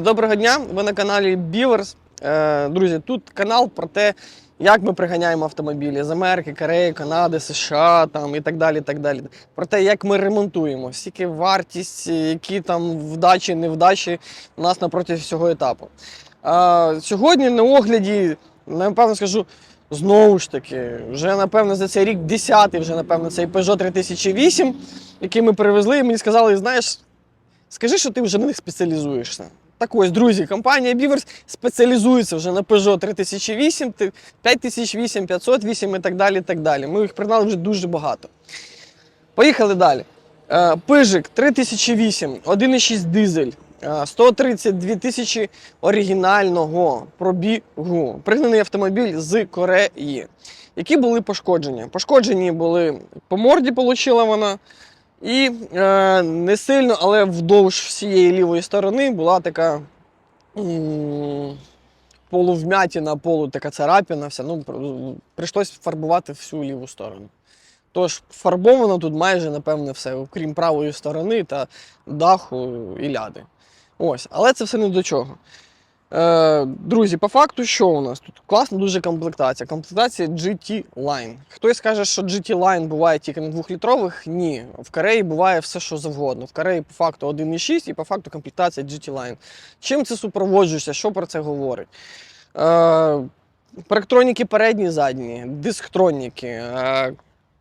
Доброго дня! Ви на каналі. Е, Друзі, тут канал про те, як ми приганяємо автомобілі з Америки, Кореї, Канади, США там, і так далі. так далі. Про те, як ми ремонтуємо, скільки вартість, які там вдачі, невдачі у нас на протязі всього етапу. Е, Сьогодні на огляді, напевно, скажу. Знову ж таки, вже напевно за цей рік 10-й, вже напевно цей Peugeot 3008, який ми привезли, і мені сказали, знаєш, скажи, що ти вже на них спеціалізуєшся. Так ось, друзі, компанія Beavers спеціалізується вже на Peugeot 3008, 5008, 508 і так далі. так далі. Ми їх пригнали вже дуже багато. Поїхали далі. Е, Пижик 3008, 1,6 дизель, е, 132 тисячі оригінального пробігу. Пригнаний автомобіль з Кореї. Які були пошкодження? Пошкоджені були по морді, отримала вона. І е, не сильно, але вдовж всієї лівої сторони була така полувмятіна, полу така царапіна. Вся. Ну, пр- прийшлось фарбувати всю ліву сторону. Тож фарбовано тут майже, напевне, все, окрім правої сторони та даху і ляди. Ось, але це все не до чого. Е, друзі, по факту, що у нас тут? Класна дуже комплектація. Комплектація GT Line. Хтось скаже, що GT Line буває тільки на двохлітрових. Ні. В Кореї буває все, що завгодно. В Кореї по факту 1,6 і по факту комплектація GT Line. Чим це супроводжується? Що про це говорить? Е, Парктроніки передні, задні, дисктроніки, е,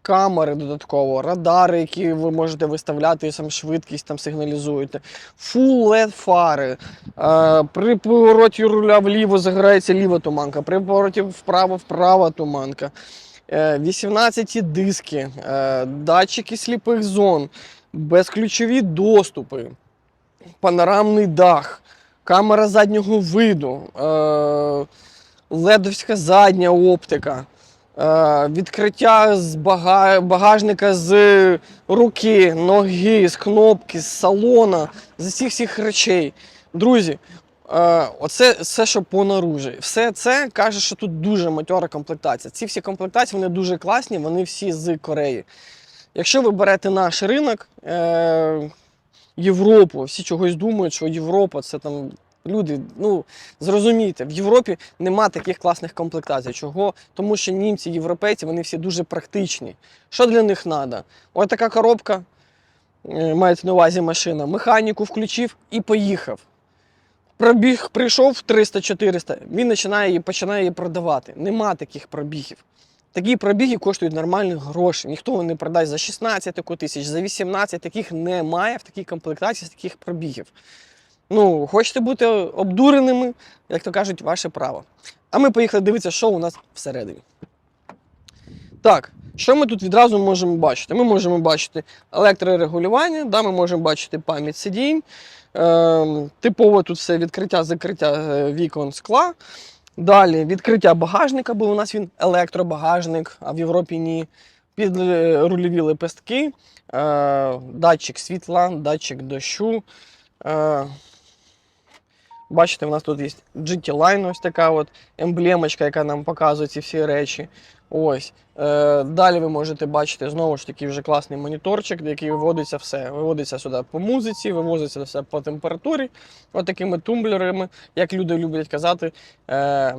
камери додатково, радари, які ви можете виставляти, і сам швидкість там сигналізуєте, фул LED фари. Е, При повороті руля вліво загорається ліва туманка, при повороті вправо вправа туманка. Е, 18 диски, е, датчики сліпих зон, безключові доступи, панорамний дах, камера заднього виду, е, ледовська задня оптика. Е, Відкриття з бага- багажника з руки, ноги, з кнопки, з салона, з усіх всіх речей. Друзі, е, оце все, що по. Все це каже, що тут дуже матьора комплектація. Ці всі комплектації вони дуже класні, вони всі з Кореї. Якщо ви берете наш ринок, е, Європу, всі чогось думають, що Європа це там. Люди, ну зрозумійте, в Європі нема таких класних комплектацій. Чого? Тому що німці, європейці, вони всі дуже практичні. Що для них треба? Ось така коробка, е, мається на увазі машина, механіку включив і поїхав. Пробіг прийшов 300-400, він починає її, починає її продавати. Нема таких пробігів. Такі пробіги коштують нормальних грошей. Ніхто не продасть за 16 тисяч, за 18 таких немає в такій комплектації з таких пробігів. Ну, хочете бути обдуреними, як то кажуть, ваше право. А ми поїхали дивитися, що у нас всередині. Так, що ми тут відразу можемо бачити? Ми можемо бачити електрорегулювання, да, ми можемо бачити пам'ять сидінь. Е, типово тут все відкриття, закриття е, вікон скла. Далі відкриття багажника, бо у нас він електробагажник, а в Європі ні. Під е, рульові лепестки, е, датчик світла, датчик дощу. Е, Бачите, в нас тут є GT Line, ось така от емблемочка, яка нам показує ці всі речі. Ось. Е, далі ви можете бачити знову ж таки вже класний моніторчик, який виводиться все. Виводиться сюди по музиці, вивозиться все по температурі, от тумблерами, як люди люблять казати. Е,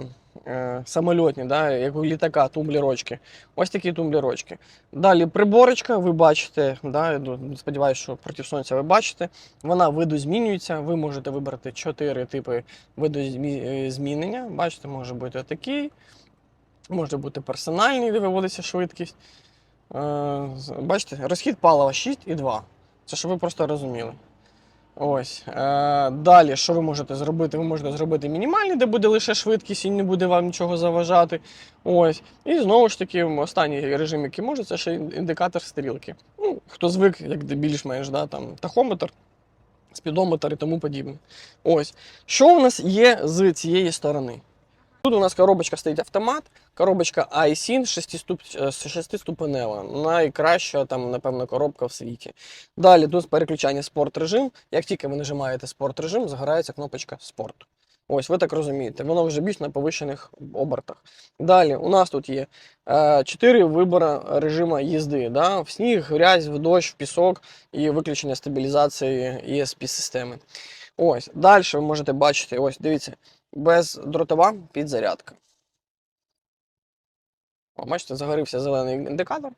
е, Самольотні, да, як у літака, тумблерочки. Ось такі тумблерочки. Далі приборочка, ви бачите, да, сподіваюся, що проти сонця ви бачите. Вона видозмінюється. Ви можете вибрати чотири типи видозмінення. Бачите, може бути такий, може бути персональний, де виводиться швидкість. Е, Бачите, розхід палива 6,2. Це щоб ви просто розуміли. Ось. Е, далі, що ви можете зробити? Ви можете зробити мінімальний, де буде лише швидкість і не буде вам нічого заважати. Ось. І знову ж таки, останній режим, який може, це ще індикатор стрілки. Ну, хто звик, як більш-менш да, там, тахометр, спідометр і тому подібне. Ось. Що у нас є з цієї сторони? Тут у нас коробочка стоїть автомат, коробочка iSyn 6-ступенева. Найкраща, там, напевно, коробка в світі. Далі тут переключання спорт режим. Як тільки ви нажимаєте спорт режим, загорається кнопочка спорт. Ось, ви так розумієте, воно вже більш на повищених обертах. Далі у нас тут є е, чотири вибори режиму їзди: да? в сніг, грязь, в дощ, в пісок і виключення стабілізації ESP системи. Ось, далі ви можете бачити, ось, дивіться, бездротова підзарядка. О, бачите, загорівся зелений індикатор.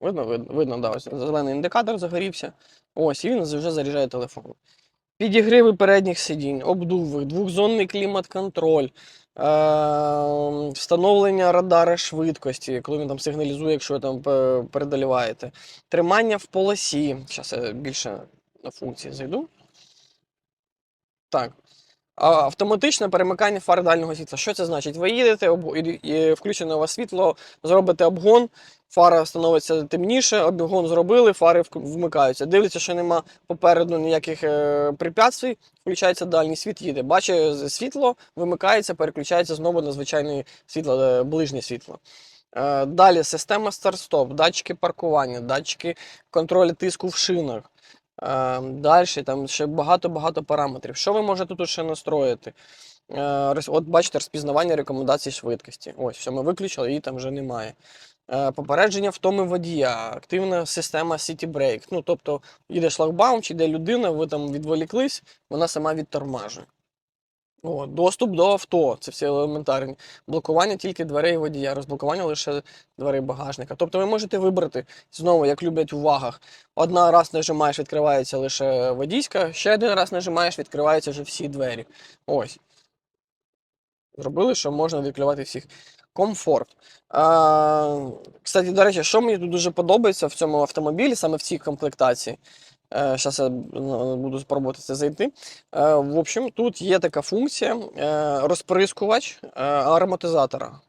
Видно, видно, видно, да, ось зелений індикатор загорівся. Ось, і він вже заряджає телефон. Підігриви передніх сидінь, обдуви, двохзонний клімат-контроль, е- встановлення радара швидкості, коли він там сигналізує, якщо ви там передоліваєте. Тримання в полосі. Зараз я більше на функції зайду. Так. Автоматичне перемикання фар дальнього світла. Що це значить? Ви їдете, і, включене у вас світло, зробите обгон, фара становиться темніше, обгон зробили, фари вмикаються. Дивляться, що нема попереду ніяких е, препятствий, включається дальній світ, їде. Бачить світло, вимикається, переключається знову на звичайне світло, е, ближнє світло. Е, далі система старт-стоп, датчики паркування, датчики контролю тиску в шинах. Далі там ще багато-багато параметрів. Що ви можете тут ще настроїти? Е, От бачите, розпізнавання рекомендацій швидкості. Ось, все, ми виключили, її там вже немає. Е, Попередження втоми водія, активна система City Brake. Ну, тобто, їде шлагбаум, чи йде людина, ви там відволіклись, вона сама відтормажує. О, доступ до авто, це всі елементарні. Блокування тільки дверей водія, розблокування лише дверей багажника. Тобто ви можете вибрати, знову, як люблять у вагах, одна раз нажимаєш, відкривається лише водійська, ще один раз нажимаєш, відкриваються вже всі двері. Ось. Зробили, що можна відкривати всіх. Комфорт. А, кстати, до речі, що мені тут дуже подобається в цьому автомобілі, саме в цій комплектації. Зараз я ну, буду спробувати це зайти. Е, В общем, тут є така функція розприскувач ароматизатора.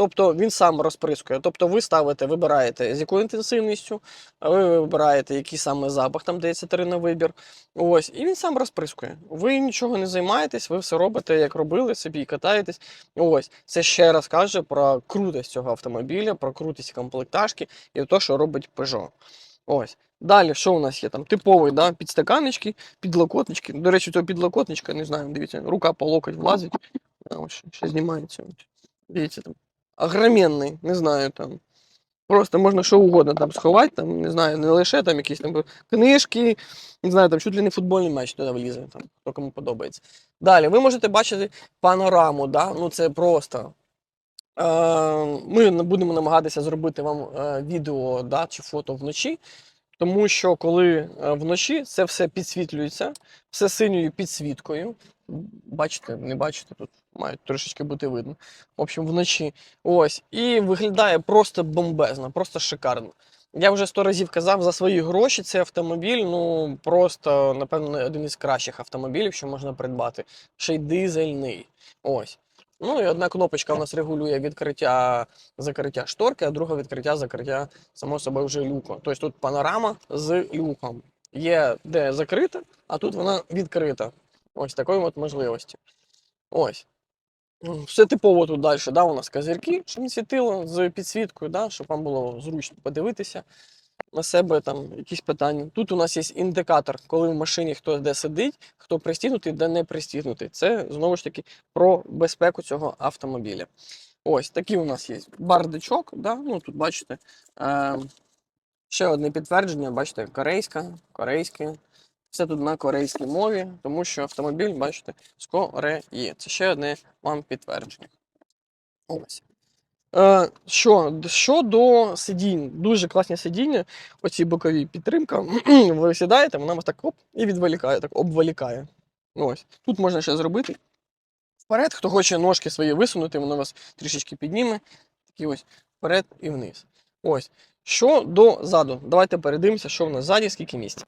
Тобто він сам розприскує. Тобто ви ставите, вибираєте, з якою інтенсивністю, ви вибираєте, який саме запах, там дається три на вибір. Ось, і він сам розприскує. Ви нічого не займаєтесь, ви все робите, як робили собі, катаєтесь. Ось, це ще раз каже про крутість цього автомобіля, про крутість комплектажки і те, що робить Peugeot. Ось. Далі, що у нас є там? Типовий, да? підстаканнички, підлокотнички. До речі, цього підлокотничка, не знаю, дивіться, рука по локоть влазить. Ось, ще знімається. Дивіться там. Огроменний, не знаю там. Просто можна що угодно там сховати, там, не знаю, не лише там якісь там книжки, не знаю, там чуть ли не футбольний матч туди влізе, там, хто кому подобається. Далі, ви можете бачити панораму, да? ну це просто. Е, Ми будемо намагатися зробити вам е, відео да, чи фото вночі, тому що коли е, вночі це все підсвітлюється, все синьою підсвіткою. Бачите, не бачите, тут має трошечки бути видно. В общем, вночі. Ось. І виглядає просто бомбезно, просто шикарно. Я вже сто разів казав, за свої гроші цей автомобіль, ну просто, напевно, один із кращих автомобілів, що можна придбати. Ще й дизельний. Ось. Ну і одна кнопочка у нас регулює відкриття закриття шторки, а друга відкриття закриття, само собою, вже люку. Тобто тут панорама з люком. Є де закрита, а тут вона відкрита. Ось такої от можливості. Ось. Все типово тут далі. Да, у нас козирки, щоб не світило з підсвіткою, да, щоб вам було зручно подивитися на себе там якісь питання. Тут у нас є індикатор, коли в машині хто де сидить, хто пристігнутий, де не пристігнутий. Це знову ж таки про безпеку цього автомобіля. Ось такий у нас є бардачок. Да? Ну, тут бачите. Е, ще одне підтвердження, бачите, корейська, корейське. Все тут на корейській мові, тому що автомобіль, бачите, з Кореї. Це ще одне вам підтвердження. Ось. Е, що, що до сидінь, дуже класні сидіння, оці бокові підтримка. Ви сідаєте, вона вас так оп, і відволікає, так обволікає. Ось. Тут можна ще зробити. Вперед, хто хоче ножки свої висунути, воно вас трішечки підніме. Такі ось вперед і вниз. Ось. Що до заду? Давайте передивимося, що в нас ззаді, скільки місця.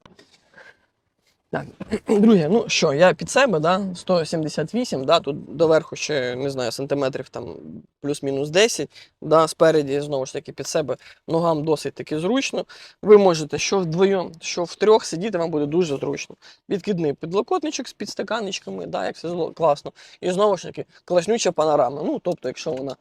Так, друзі, ну що, я під себе, да, 178, да, тут доверху ще, не знаю, сантиметрів там плюс-мінус 10, да, спереді, знову ж таки, під себе ногам досить таки зручно. Ви можете що вдвоєм, що втрьох сидіти, вам буде дуже зручно. Відкидний підлокотничок з підстаканничками, да, як це зло- класно. І знову ж таки, класнюча панорама. Ну, тобто, якщо вона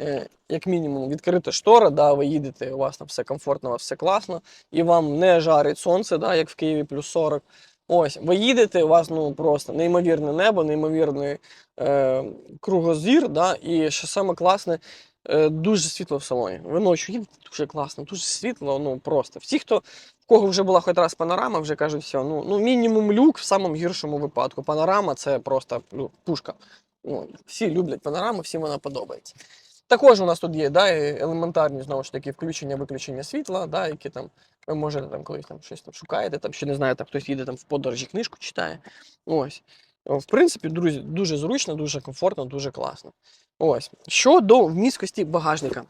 е, як мінімум відкрита штора, да, ви їдете, у вас там все комфортно, все класно, і вам не жарить сонце, да, як в Києві плюс 40. Ось, ви їдете, у вас ну просто неймовірне небо, неймовірний е, кругозір, да, і що саме класне, е, дуже світло в салоні. Ви ночі їдете дуже класно, дуже світло, ну просто. Всі, хто В кого вже була хоч раз панорама, вже кажуть, все, ну, ну мінімум люк в самому гіршому випадку. Панорама це просто ну, пушка. Ну, всі люблять панораму, всім вона подобається. Також у нас тут є да, елементарні знову ж таки включення-виключення світла, да, які там ви можете там колись там щось там шукаєте, там ще не знаю, там хтось їде там в подорожі, книжку читає. Ось. В принципі, друзі, дуже зручно, дуже комфортно, дуже класно. Ось. Щодо вмісткості багажника.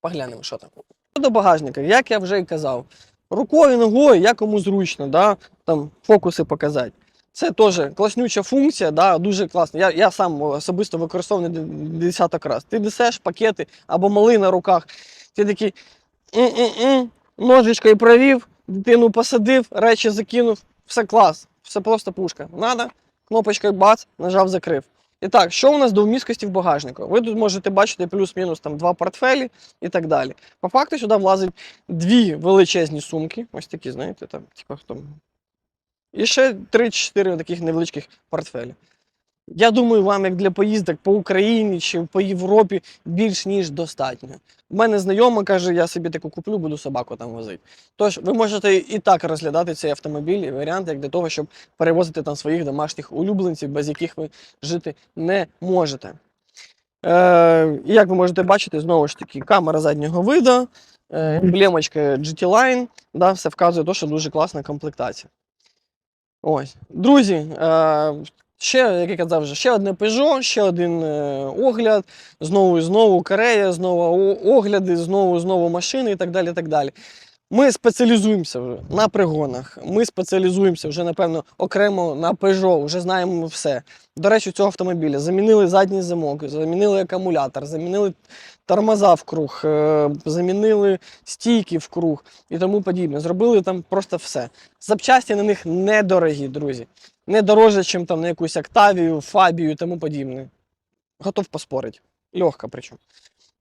Поглянемо, що там. Щодо багажника, як я вже і казав, рукою, ногою, як кому зручно, да, там фокуси показати. Це теж класнюча функція, да, дуже класно. Я, я сам особисто використовую десяток раз. Ти несеш пакети або малий на руках. Ти такий ножичкою провів, дитину посадив, речі закинув, все клас, все просто пушка. Надо, кнопочкою бац, нажав, закрив. І так, що у нас до вмісткості в багажнику? Ви тут можете бачити плюс-мінус там два портфелі і так далі. По факту сюди влазить дві величезні сумки, ось такі, знаєте, там, типу, хто. І ще 3-4 таких невеличких портфелі. Я думаю, вам, як для поїздок по Україні чи по Європі, більш ніж достатньо. У мене знайома каже, я собі таку куплю, буду собаку там возити. Тож ви можете і так розглядати цей автомобіль, і варіант як для того, щоб перевозити там своїх домашніх улюбленців, без яких ви жити не можете. Е, як ви можете бачити, знову ж таки, камера заднього виду, е, емблемочка GT Line, да, все вказує, те, що дуже класна комплектація. Ось. Друзі, е, ще, як я казав, вже, ще одне Peugeot, ще один е, огляд, знову і знову Корея, знову огляди, знову знову машини і так далі. так далі. Ми спеціалізуємося вже на пригонах. Ми спеціалізуємося вже, напевно, окремо на Peugeot, вже знаємо все. До речі, цього автомобіля замінили задній замок, замінили акумулятор, замінили тормоза в круг, е, замінили стійки в круг і тому подібне. Зробили там просто все. Запчасті на них недорогі, друзі. Не дорожче, ніж там на якусь Октавію, Фабію і тому подібне. Готов поспорити. Легко причому.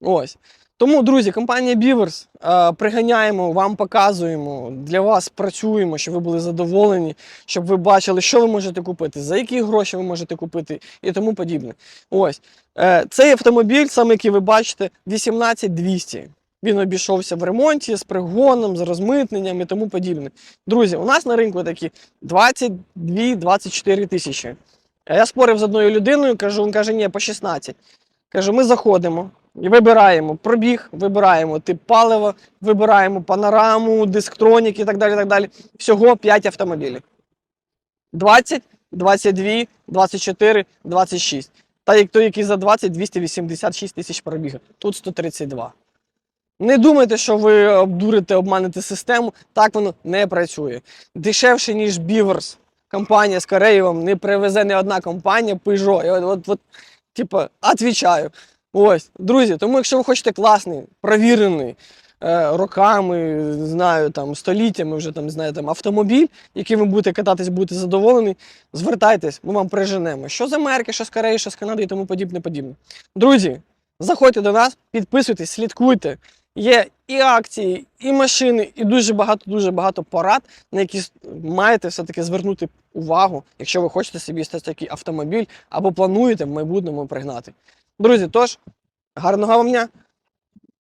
Ось. Тому, друзі, компанія Beavers, е, приганяємо, вам показуємо, для вас працюємо, щоб ви були задоволені, щоб ви бачили, що ви можете купити, за які гроші ви можете купити і тому подібне. Ось. Е, Цей автомобіль, саме який ви бачите, 18200. Він обійшовся в ремонті з пригоном, з розмитненням і тому подібне. Друзі, у нас на ринку такі 22-24 тисячі. А я спорив з одною людиною, кажу, він каже, ні, по 16. Кажу, ми заходимо і вибираємо пробіг, вибираємо тип палива, вибираємо панораму, дисктронік і так далі. так далі. Всього 5 автомобілів. 20, 22, 24, 26. Та як той, який за 20, 286 тисяч пробігів. Тут 132. Не думайте, що ви обдурите, обманете систему. Так воно не працює. Дешевше, ніж Beavers. Компанія з Кореї вам не привезе не одна компанія Peugeot. І от, от, от, типа, отвічаю. Ось, друзі, тому якщо ви хочете класний, провірений е, роками, знаю, там, століттями вже там, знаю, там, автомобіль, яким ви будете кататись, будете задоволені, звертайтесь, ми вам приженемо. Що з Америки, що з Кореї, що з Канади і тому подібне, подібне. Друзі, заходьте до нас, підписуйтесь, слідкуйте. Є і акції, і машини, і дуже багато, дуже багато порад, на які маєте все-таки звернути увагу, якщо ви хочете собі такий автомобіль або плануєте в майбутньому пригнати. Друзі, тож, гарного вам дня!